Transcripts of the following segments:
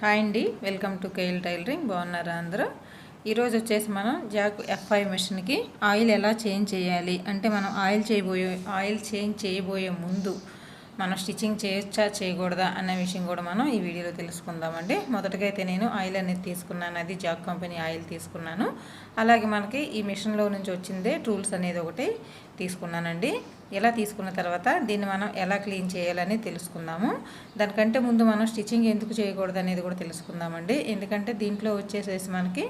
Hi అండి welcome to KL tailoring బాగున్నారా అందరూ? ఈరోజు వచ్చేసి మనం జాక్ ఎఫ్ఐ మిషన్కి ఆయిల్ ఎలా చేంజ్ చేయాలి? అంటే మనం ఆయిల్ చేయబోయే ఆయిల్ చేంజ్ చేయబోయే ముందు మనం స్టిచ్చింగ్ చేయొచ్చా చేయకూడదా అన్న విషయం కూడా మనం ఈ వీడియోలో తెలుసుకుందామండి. మొదటగా అయితే నేను ఆయిల్ అనేది తీసుకున్నాను అది జాక్ కంపెనీ ఆయిల్ తీసుకున్నాను. అలాగే మనకి ఈ మిషన్లో నుంచి వచ్చిందే టూల్స్ అనేది ఒకటి తీసుకున్నానండి. ఎలా తీసుకున్న తర్వాత దీన్ని మనం ఎలా క్లీన్ చేయాలని తెలుసుకుందాము. దానికంటే ముందు మనం స్టిచ్చింగ్ ఎందుకు చేయకూడదు అనేది కూడా తెలుసుకుందామండి. ఎందుకంటే దీంట్లో వచ్చేసేసి మనకి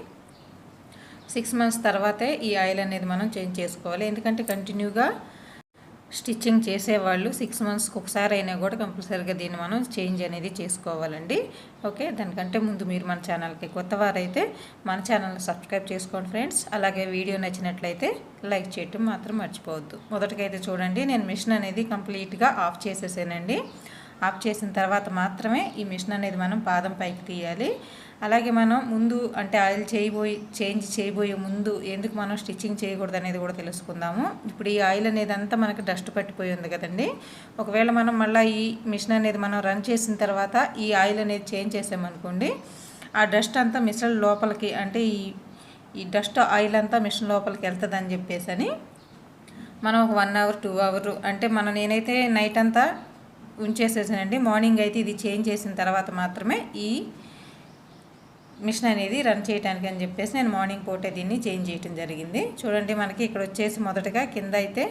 సిక్స్ మంత్స్ తర్వాతే ఈ ఆయిల్ అనేది మనం చేంజ్ చేసుకోవాలి. ఎందుకంటే కంటిన్యూగా స్టిచ్చింగ్ చేసేవాళ్ళు సిక్స్ మంత్స్కి ఒకసారి అయినా కూడా కంపల్సరీగా దీన్ని మనం చేంజ్ అనేది చేసుకోవాలండి. ఓకే? దానికంటే ముందు మీరు మన ఛానల్కి కొత్త వారైతే మన ఛానల్ని సబ్స్క్రైబ్ చేసుకోండి ఫ్రెండ్స్. అలాగే వీడియో నచ్చినట్లయితే లైక్ చేయటం మాత్రం మర్చిపోవద్దు. మొదటికైతే చూడండి నేను మిషన్ అనేది కంప్లీట్గా ఆఫ్ చేసేసానండి. ఆఫ్ చేసిన తర్వాత మాత్రమే ఈ మిషన్ అనేది మనం పాదం పైకి తీయాలి. అలాగే మనం ముందు అంటే ఆయిల్ చేయబోయి చేంజ్ చేయబోయే ముందు ఎందుకు మనం స్టిచ్చింగ్ చేయకూడదు అనేది కూడా తెలుసుకుందాము. ఇప్పుడు ఈ ఆయిల్ అనేది అంతా మనకి డస్ట్ పట్టిపోయి ఉంది కదండి. ఒకవేళ మనం మళ్ళీ ఈ మిషన్ అనేది మనం రన్ చేసిన తర్వాత ఈ ఆయిల్ అనేది చేంజ్ చేసామనుకోండి ఆ డస్ట్ అంతా మిషన్ లోపలికి అంటే ఈ ఈ డస్ట్ ఆయిల్ అంతా మిషన్ లోపలికి వెళ్తుందని చెప్పేసి అని మనం ఒక వన్ అవర్ టూ అవర్ అంటే మనం నేనైతే నైట్ అంతా ఉంచేసేసానండి. మార్నింగ్ అయితే ఇది చేంజ్ చేసిన తర్వాత మాత్రమే ఈ మిషన్ అనేది రన్ చేయడానికి అని చెప్పేసి నేను మార్నింగ్ పూటే దీన్ని చేంజ్ చేయడం జరిగింది. చూడండి మనకి ఇక్కడ వచ్చేసి మొదటగా కింద అయితే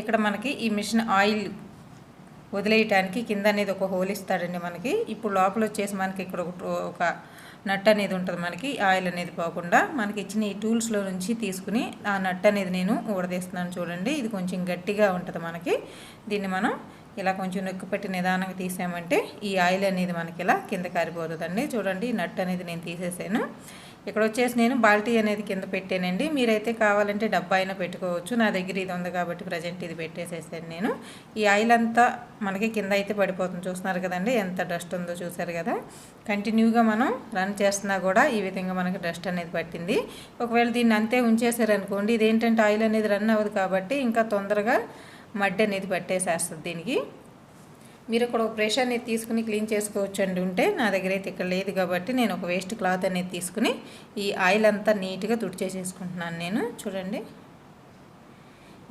ఇక్కడ మనకి ఈ మిషన్ ఆయిల్ వదిలేయటానికి కింద అనేది ఒక హోల్ ఇస్తాడండి మనకి. ఇప్పుడు లోపల వచ్చేసి మనకి ఇక్కడ ఒక నట్ అనేది ఉంటుంది మనకి. ఆయిల్ అనేది పోకుండా మనకి ఇచ్చిన ఈ టూల్స్లో నుంచి తీసుకుని ఆ నట్ అనేది నేను ఊడదీస్తున్నాను చూడండి. ఇది కొంచెం గట్టిగా ఉంటుంది మనకి. దీన్ని మనం ఇలా కొంచెం నొక్కి పెట్టి నిదానంగా తీసామంటే ఈ ఆయిల్ అనేది మనకి ఇలా కింద కారిపోతుందండి. చూడండి నట్ అనేది నేను తీసేసాను. ఇక్కడ వచ్చేసి నేను బాల్టీ అనేది కింద పెట్టానండి. మీరైతే కావాలంటే డబ్బా అయినా పెట్టుకోవచ్చు. నా దగ్గర ఇది ఉంది కాబట్టి ప్రజెంట్ ఇది పెట్టేసేసాను నేను. ఈ ఆయిల్ అంతా మనకి కింద అయితే పడిపోతుంది. చూస్తున్నారు కదండి ఎంత డస్ట్ ఉందో చూసారు కదా. కంటిన్యూగా మనం రన్ చేస్తున్నా కూడా ఈ విధంగా మనకి డస్ట్ అనేది పట్టింది. ఒకవేళ దీన్ని అంతే ఉంచేసారనుకోండి ఇదేంటంటే ఆయిల్ అనేది రన్ అవ్వదు కాబట్టి ఇంకా తొందరగా మడ్డి అనేది పట్టేసేస్తుంది దీనికి. మీరు ఇక్కడ ఒక బ్రష్ అనేది తీసుకుని క్లీన్ చేసుకోవచ్చు అండి ఉంటే నా దగ్గర అయితే ఇక్కడ లేదు కాబట్టి నేను ఒక వేస్ట్ క్లాత్ అనేది తీసుకుని ఈ ఆయిల్ అంతా నీట్గా తుడిచేసేసుకుంటున్నాను నేను. చూడండి.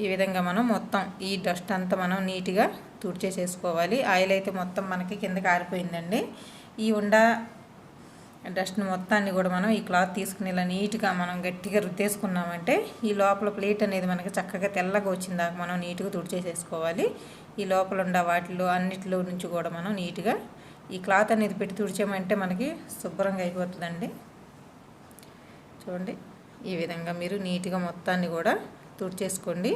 ఈ విధంగా మనం మొత్తం ఈ డస్ట్ అంతా మనం నీట్గా తుడిచేసేసుకోవాలి. ఆయిల్ అయితే మొత్తం మనకి కింద కారిపోయిందండి. ఈ ఉండ డస్ట్ని మొత్తాన్ని కూడా మనం ఈ క్లాత్ తీసుకుని ఇలా నీట్గా మనం గట్టిగా రుద్దేసుకున్నామంటే ఈ లోపల ప్లేట్ అనేది మనకి చక్కగా తెల్లగా వచ్చిందాక మనం నీట్గా తుడిచేసేసుకోవాలి. ఈ లోపల ఉన్న వాటిలో అన్నిటిలో నుంచి కూడా మనం నీట్గా ఈ క్లాత్ అనేది పెట్టి తుడిచామంటే మనకి శుభ్రంగా అయిపోతుందండి. చూడండి ఈ విధంగా మీరు నీట్గా మొత్తాన్ని కూడా తుడిచేసుకోండి.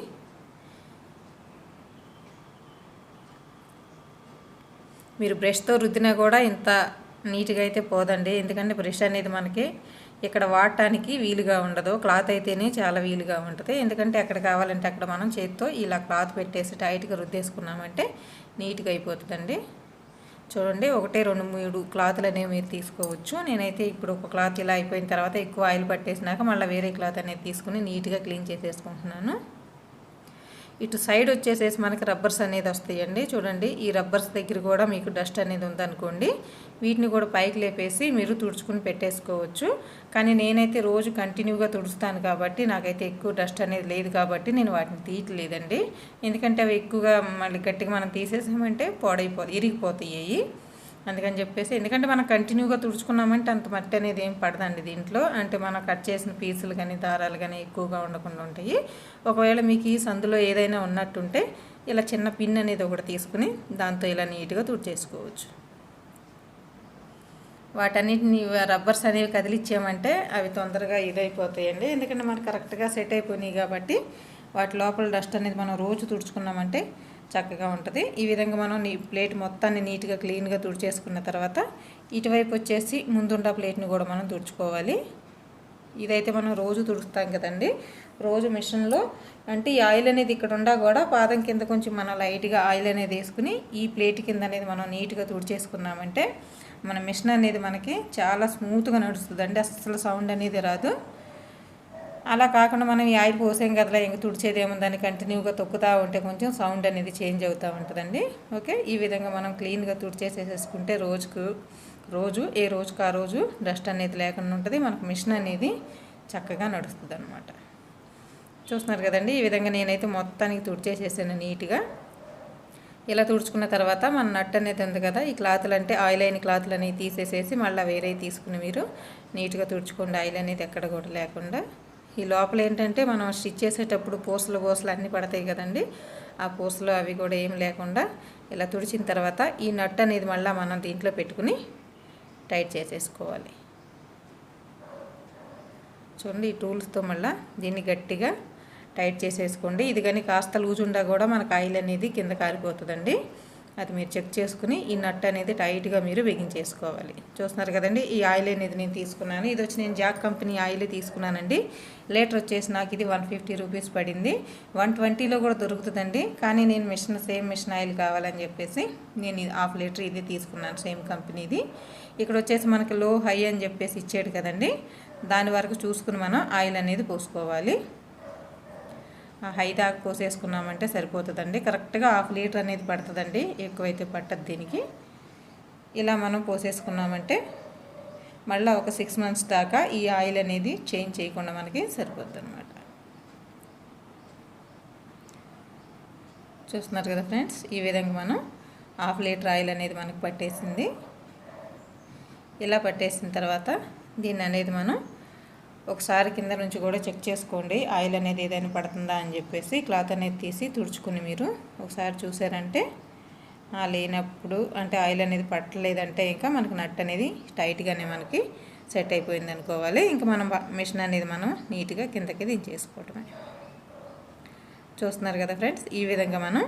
మీరు బ్రష్తో రుద్దినా కూడా ఇంత నీట్గా అయితే పోదండి. ఎందుకంటే బ్రష్ అనేది మనకి ఇక్కడ వాడటానికి వీలుగా ఉండదు. క్లాత్ అయితేనే చాలా వీలుగా ఉంటుంది. ఎందుకంటే ఎక్కడ కావాలంటే అక్కడ మనం చేతితో ఇలా క్లాత్ పెట్టేసి టైట్గా రుద్దేసుకున్నామంటే నీట్గా అయిపోతుందండి. చూడండి ఒకటే రెండు మూడు క్లాత్లు అనేవి మీరు తీసుకోవచ్చు. నేనైతే ఇప్పుడు ఒక క్లాత్ ఇలా అయిపోయిన తర్వాత ఎక్కువ ఆయిల్ పట్టేసినాక మళ్ళీ వేరే క్లాత్ అనేది తీసుకుని నీట్గా క్లీన్ చేసేసుకుంటున్నాను. ఇటు సైడ్ వచ్చేసేసి మనకి రబ్బర్స్ అనేది వస్తాయండి. చూడండి ఈ రబ్బర్స్ దగ్గర కూడా మీకు డస్ట్ అనేది ఉందనుకోండి. వీటిని కూడా పైకి లేపేసి మీరు తుడుచుకుని పెట్టేసుకోవచ్చు. కానీ నేనైతే రోజు కంటిన్యూగా తుడుస్తాను కాబట్టి నాకైతే ఎక్కువ డస్ట్ అనేది లేదు కాబట్టి నేను వాటిని తీయట్లేదండి. ఎందుకంటే అవి ఎక్కువగా మళ్ళీ గట్టిగా మనం తీసేసామంటే పాడైపోతాయి ఇరిగిపోతాయి అందుకని చెప్పేసి ఎందుకంటే మనం కంటిన్యూగా తుడుచుకున్నామంటే అంత మట్టి అనేది ఏం పడదండి దీంట్లో. అంటే మనం కట్ చేసిన పీసులు కానీ దారాలు కానీ ఎక్కువగా ఉండకుండా ఉంటాయి. ఒకవేళ మీకు ఈ సందులో ఏదైనా ఉన్నట్టుంటే ఇలా చిన్న పిన్ అనేది ఒకటి తీసుకుని దాంతో ఇలా నీట్గా తుడిచేసుకోవచ్చు. వాటన్నిటిని రబ్బర్స్ అనేవి కదిలిచ్చామంటే అవి తొందరగా ఇదైపోతాయండి. ఎందుకంటే మనకు కరెక్ట్గా సెట్ అయిపోయినాయి కాబట్టి వాటి లోపల డస్ట్ అనేది మనం రోజు తుడుచుకున్నామంటే చక్కగా ఉంటుంది. ఈ విధంగా మనం నీ ప్లేట్ మొత్తాన్ని నీట్గా క్లీన్గా తుడిచేసుకున్న తర్వాత ఇటువైపు వచ్చేసి ముందుండ ప్లేట్ని కూడా మనం తుడుచుకోవాలి. ఇదైతే మనం రోజు తుడుస్తాం కదండి. రోజు మిషన్లో అంటే ఈ ఆయిల్ అనేది ఇక్కడ ఉండా కూడా పాదం కింద కొంచెం మనం లైట్గా ఆయిల్ అనేది వేసుకుని ఈ ప్లేట్ కింద అనేది మనం నీట్గా తుడిచేసుకున్నామంటే మన మిషన్ అనేది మనకి చాలా స్మూత్గా నడుస్తుంది అస్సలు సౌండ్ అనేది రాదు. అలా కాకుండా మనం ఈ ఆయిల్ పోసాం కదా ఇంక తుడిచేది ఏముందని కంటిన్యూగా తొక్కుతూ ఉంటే కొంచెం సౌండ్ అనేది చేంజ్ అవుతూ ఉంటుందండి. ఓకే? ఈ విధంగా మనం క్లీన్గా తుడిచేసేసేసుకుంటే రోజుకు రోజు ఏ రోజుకు ఆ రోజు డస్ట్ అనేది లేకుండా ఉంటుంది. మనకు మిషన్ అనేది చక్కగా నడుస్తుంది అనమాట చూస్తున్నారు కదండి? ఈ విధంగా నేనైతే మొత్తానికి తుడిచేసేసాను నీట్గా. ఇలా తుడుచుకున్న తర్వాత మన నట్ అనేది ఉంది కదా ఈ క్లాతులు అంటే ఆయిల్ అయిన క్లాతులు అనేవి తీసేసేసి మళ్ళీ వేరే తీసుకుని మీరు నీట్గా తుడుచుకోండి. ఆయిల్ అనేది ఎక్కడ కూడా లేకుండా ఈ లోపల ఏంటంటే మనం స్టిచ్ చేసేటప్పుడు పూసలు పూసలు అన్నీ పడతాయి కదండి. ఆ పూసలు అవి కూడా ఏం లేకుండా ఇలా తుడిచిన తర్వాత ఈ నట్ అనేది మళ్ళీ మనం దీంట్లో పెట్టుకుని టైట్ చేసేసుకోవాలి. చూడండి ఈ టూల్స్తో మళ్ళీ దీన్ని గట్టిగా టైట్ చేసేసుకోండి. ఇది కానీ కాస్త లూజ్ ఉండా కూడా మనకు ఆయిల్ అనేది కింద కారిపోతుందండి. అది మీరు చెక్ చేసుకుని ఈ నట్ అనేది టైట్గా మీరు బిగించేసుకోవాలి. చూస్తున్నారు కదండి ఈ ఆయిల్ అనేది నేను తీసుకున్నాను. ఇది వచ్చి నేను జాక్ కంపెనీ ఆయిల్ తీసుకున్నానండి. లీటర్ వచ్చేసి నాకు ఇది వన్ ఫిఫ్టీ రూపీస్ పడింది. వన్ ట్వంటీలో కూడా దొరుకుతుందండి. కానీ నేను మిషన్ సేమ్ మిషన్ ఆయిల్ కావాలని చెప్పేసి నేను హాఫ్ లీటర్ ఇది తీసుకున్నాను సేమ్ కంపెనీది. ఇక్కడ వచ్చేసి మనకి లో హై అని చెప్పేసి ఇచ్చాడు కదండి. దాని వరకు చూసుకుని మనం ఆయిల్ అనేది పోసుకోవాలి. హై ఆకు పోసేసుకున్నామంటే సరిపోతుందండి. కరెక్ట్గా హాఫ్ లీటర్ అనేది పడుతుందండి. ఎక్కువైతే పట్టదు దీనికి. ఇలా మనం పోసేసుకున్నామంటే మళ్ళీ ఒక సిక్స్ మంత్స్ దాకా ఈ ఆయిల్ అనేది చేంజ్ చేయకుండా మనకి సరిపోద్ది అనమాట చూస్తున్నారు కదా ఫ్రెండ్స్ ఈ విధంగా మనం హాఫ్ లీటర్ ఆయిల్ అనేది మనకు పట్టేసింది. ఇలా పట్టేసిన తర్వాత దీన్ని అనేది మనం ఒకసారి కింద నుంచి కూడా చెక్ చేసుకోండి. ఆయిల్ అనేది ఏదైనా పడుతుందా అని చెప్పేసి క్లాత్ అనేది తీసి తుడుచుకుని మీరు ఒకసారి చూసారంటే లేనప్పుడు అంటే ఆయిల్ అనేది పట్టలేదంటే ఇంకా మనకు నట్ అనేది టైట్గానే మనకి సెట్ అయిపోయింది అనుకోవాలి. ఇంకా మనం మిషన్ అనేది మనం నీట్గా కిందకి దించేసుకోవటమే. చూస్తున్నారు కదా ఫ్రెండ్స్? ఈ విధంగా మనం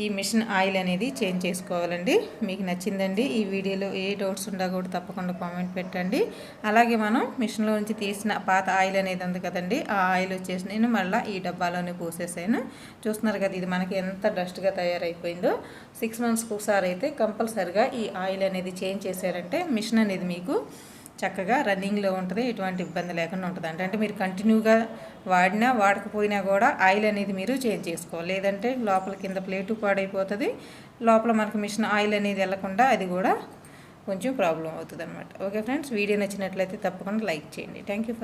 ఈ మిషన్ ఆయిల్ అనేది చేంజ్ చేసుకోవాలండి. మీకు నచ్చిందండి ఈ వీడియోలో ఏ డౌట్స్ ఉండా కూడా తప్పకుండా కామెంట్ పెట్టండి. అలాగే మనం మిషన్లో నుంచి తీసిన పాత ఆయిల్ అనేది ఉంది కదండి ఆ ఆయిల్ వచ్చేసి నేను మళ్ళీ ఈ డబ్బాలోనే పోసేసాను. చూస్తున్నారు కదా ఇది మనకి ఎంత డస్ట్గా తయారైపోయిందో. సిక్స్ మంత్స్కి ఒకసారి అయితే కంపల్సరిగా ఈ ఆయిల్ అనేది చేంజ్ చేశారంటే మిషన్ అనేది మీకు చక్కగా రన్నింగ్లో ఉంటుంది ఎటువంటి ఇబ్బంది లేకుండా ఉంటుంది. అంటే అంటే మీరు కంటిన్యూగా వాడినా వాడకపోయినా కూడా ఆయిల్ అనేది మీరు చేంజ్ చేసుకోవాలి. లేదంటే లోపల కింద ప్లేటు పాడైపోతుంది లోపల మనకు మిషన్ ఆయిల్ అనేది వెళ్ళకుండా అది కూడా కొంచెం ప్రాబ్లం అవుతుంది అనమాట ఓకే ఫ్రెండ్స్ వీడియో నచ్చినట్లయితే తప్పకుండా లైక్ చేయండి. Thank you